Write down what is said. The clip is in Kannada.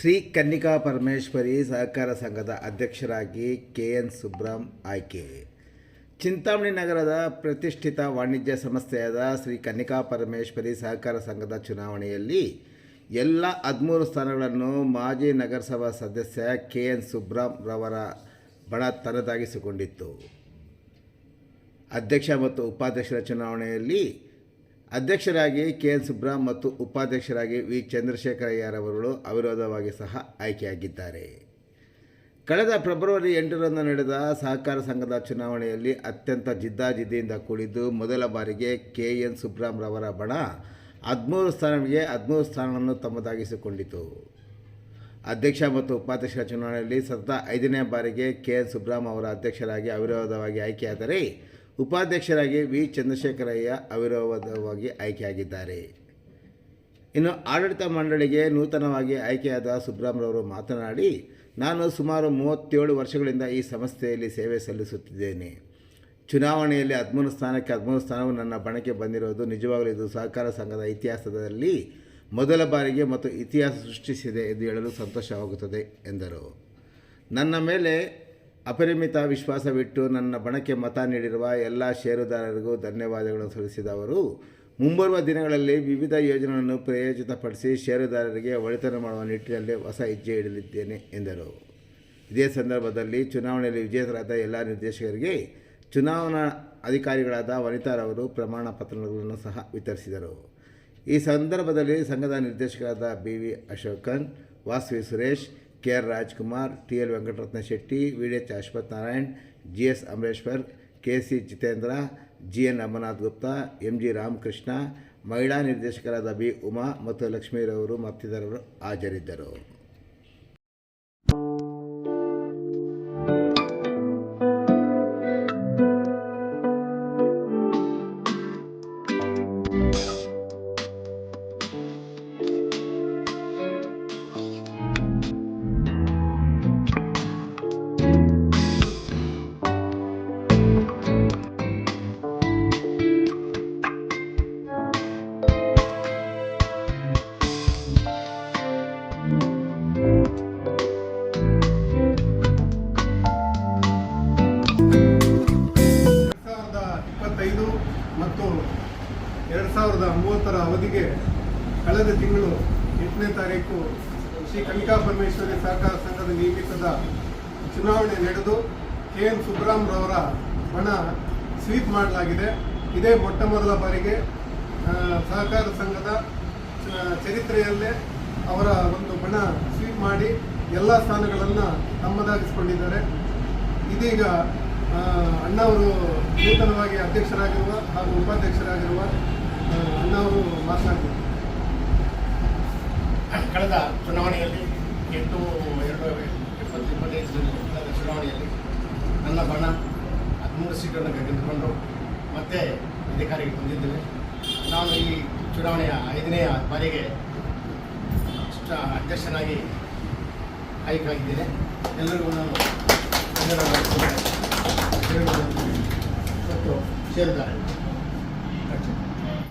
ಶ್ರೀ ಕನ್ನಿಕಾ ಪರಮೇಶ್ವರಿ ಸಹಕಾರ ಸಂಘದ ಅಧ್ಯಕ್ಷರಾಗಿ ಕೆ ಎನ್ ಸುಬ್ರಹ್ಮ ಆಯ್ಕೆ. ಚಿಂತಾಮಣಿ ನಗರದ ಪ್ರತಿಷ್ಠಿತ ವಾಣಿಜ್ಯ ಸಂಸ್ಥೆಯಾದ ಶ್ರೀ ಕನ್ನಿಕಾ ಪರಮೇಶ್ವರಿ ಸಹಕಾರ ಸಂಘದ ಚುನಾವಣೆಯಲ್ಲಿ ಎಲ್ಲ ಹದಿಮೂರು ಸ್ಥಾನಗಳನ್ನು ಮಾಜಿ ನಗರಸಭಾ ಸದಸ್ಯ ಕೆ ಎನ್ ಸುಬ್ರಹ್ಮ ರವರ ಬಣ ತನ್ನದಾಗಿಸಿಕೊಂಡಿತ್ತು. ಅಧ್ಯಕ್ಷ ಮತ್ತು ಉಪಾಧ್ಯಕ್ಷರ ಚುನಾವಣೆಯಲ್ಲಿ ಅಧ್ಯಕ್ಷರಾಗಿ ಕೆ ಎನ್ ಸುಬ್ರಾ ಮತ್ತು ಉಪಾಧ್ಯಕ್ಷರಾಗಿ ವಿ ಚಂದ್ರಶೇಖರಯ್ಯರವರುಗಳು ಅವಿರೋಧವಾಗಿ ಸಹ ಆಯ್ಕೆಯಾಗಿದ್ದಾರೆ. ಕಳೆದ ಫೆಬ್ರವರಿ ಎಂಟರಂದು ನಡೆದ ಸಹಕಾರ ಸಂಘದ ಚುನಾವಣೆಯಲ್ಲಿ ಅತ್ಯಂತ ಜಿದ್ದಾಜಿದ್ದಿಯಿಂದ ಕೂಡಿದ್ದು ಮೊದಲ ಬಾರಿಗೆ ಕೆ ಎನ್ ಸುಬ್ರಾಮ್ ರವರ ಬಣ ಹದಿಮೂರು ಸ್ಥಾನಗಳಿಗೆ ಹದಿಮೂರು ಸ್ಥಾನವನ್ನು ತಮ್ಮದಾಗಿಸಿಕೊಂಡಿತು. ಅಧ್ಯಕ್ಷ ಮತ್ತು ಉಪಾಧ್ಯಕ್ಷರ ಚುನಾವಣೆಯಲ್ಲಿ ಸತತ ಐದನೇ ಬಾರಿಗೆ ಕೆ ಎನ್ ಸುಬ್ರಾಮ್ ಅವರ ಅಧ್ಯಕ್ಷರಾಗಿ ಅವಿರೋಧವಾಗಿ ಆಯ್ಕೆಯಾದರೆ ಉಪಾಧ್ಯಕ್ಷರಾಗಿ ವಿ. ಚಂದ್ರಶೇಖರಯ್ಯ ಅವಿರೋಧವಾಗಿ ಆಯ್ಕೆಯಾಗಿದ್ದಾರೆ. ಇನ್ನು ಆಡಳಿತ ಮಂಡಳಿಗೆ ನೂತನವಾಗಿ ಆಯ್ಕೆಯಾದ ಸುಬ್ರಾಮ್ರವರು ಮಾತನಾಡಿ, ನಾನು ಸುಮಾರು ಮೂವತ್ತೇಳು ವರ್ಷಗಳಿಂದ ಈ ಸಂಸ್ಥೆಯಲ್ಲಿ ಸೇವೆ ಸಲ್ಲಿಸುತ್ತಿದ್ದೇನೆ. ಚುನಾವಣೆಯಲ್ಲಿ ಹದಿಮೂರು ಸ್ಥಾನಕ್ಕೆ ಹದಿಮೂರು ಸ್ಥಾನವು ನನ್ನ ಬಣಕ್ಕೆ ಬಂದಿರುವುದು ನಿಜವಾಗಲೂ ಇದು ಸಹಕಾರ ಸಂಘದ ಇತಿಹಾಸದಲ್ಲಿ ಮೊದಲ ಬಾರಿಗೆ ಮತ್ತು ಇತಿಹಾಸ ಸೃಷ್ಟಿಸಿದೆ ಎಂದು ಹೇಳಲು ಸಂತೋಷವಾಗುತ್ತದೆ ಎಂದರು. ನನ್ನ ಮೇಲೆ ಅಪರಿಮಿತ ವಿಶ್ವಾಸವಿಟ್ಟು ನನ್ನ ಬಣಕ್ಕೆ ಮತ ನೀಡಿರುವ ಎಲ್ಲ ಷೇರುದಾರರಿಗೂ ಧನ್ಯವಾದಗಳನ್ನು ಸಲ್ಲಿಸಿದ ಅವರು, ಮುಂಬರುವ ದಿನಗಳಲ್ಲಿ ವಿವಿಧ ಯೋಜನೆಗಳನ್ನು ಪ್ರಯೋಜಿತಪಡಿಸಿ ಷೇರುದಾರರಿಗೆ ಒಳಿತನ ಮಾಡುವ ನಿಟ್ಟಿನಲ್ಲಿ ಹೊಸ ಹೆಜ್ಜೆ ಇಡಲಿದ್ದೇನೆ, ಎಂದರು. ಇದೇ ಸಂದರ್ಭದಲ್ಲಿ ಚುನಾವಣೆಯಲ್ಲಿ ವಿಜೇತರಾದ ಎಲ್ಲ ನಿರ್ದೇಶಕರಿಗೆ ಚುನಾವಣಾ ಅಧಿಕಾರಿಗಳಾದ ವನಿತಾರವರು ಪ್ರಮಾಣ ಪತ್ರಗಳನ್ನು ಸಹ ವಿತರಿಸಿದರು. ಈ ಸಂದರ್ಭದಲ್ಲಿ ಸಂಘದ ನಿರ್ದೇಶಕರಾದ B V Ashokan, Vasavi Suresh K R Rajkumar, T L Venkataratna Shetty, V D H Ashwath Narayan G S Amareshwar K C Jitendra, G N Amarnath Gupta, M G Ramakrishna, ಮಹಿಳಾ ನಿರ್ದೇಶಕರಾದ ಬಿ ಉಮಾ ಮತ್ತು ಲಕ್ಷ್ಮೀರವರು ಮತ್ತಿತರರು ಹಾಜರಿದ್ದರು. ಎರಡು ಸಾವಿರದ ಮೂವತ್ತರ ಅವಧಿಗೆ ಕಳೆದ ತಿಂಗಳು ಎಂಟನೇ ತಾರೀಕು ಶ್ರೀ ಕನಿಕಾ ಪರಮೇಶ್ವರಿ ಸಹಕಾರ ಸಂಘದ ನಿಯಮಿತದ ಚುನಾವಣೆ ನಡೆದು ಕೆ ಎನ್ ಸುಬ್ರಾಮ್ ರವರ ಬಣ ಸ್ವೀಪ್ ಮಾಡಲಾಗಿದೆ. ಇದೇ ಮೊಟ್ಟ ಮೊದಲ ಬಾರಿಗೆ ಸಹಕಾರ ಸಂಘದ ಚರಿತ್ರೆಯಲ್ಲೇ ಅವರ ಒಂದು ಬಣ ಸ್ವೀಪ್ ಮಾಡಿ ಎಲ್ಲ ಸ್ಥಾನಗಳನ್ನು ತಮ್ಮದಾಗಿಸಿಕೊಂಡಿದ್ದಾರೆ. ಇದೀಗ ಅಣ್ಣವರು ನೂತನವಾಗಿ ಅಧ್ಯಕ್ಷರಾಗಿರುವ ಹಾಗೂ ಉಪಾಧ್ಯಕ್ಷರಾಗಿರುವ ಮಾತನಾಡ್ತಾರೆ ಕಳೆದ ಚುನಾವಣೆಯಲ್ಲಿ ಎಂಟು ಎರಡು ಇಪ್ಪತ್ತು ಇಪ್ಪತ್ತೈದು ಕಳೆದ ಚುನಾವಣೆಯಲ್ಲಿ ನನ್ನ ಬಣ್ಣ ಹದಿಮೂರು ಸೀಟನ್ನು ಗೆದ್ದುಕೊಂಡು ಮತ್ತೆ ಅಧಿಕಾರಿಗೆ ಬಂದಿದ್ದೇವೆ. ನಾನು ಈ ಚುನಾವಣೆಯ ಐದನೇ ಬಾರಿಗೆ ಅಧ್ಯಕ್ಷನಾಗಿ ಆಯ್ಕೆಯಾಗಿದ್ದೇನೆ. ಎಲ್ಲರಿಗೂ ನಾನು ಹೇಳುವುದನ್ನು ಮತ್ತು ಷೇರುದಾರ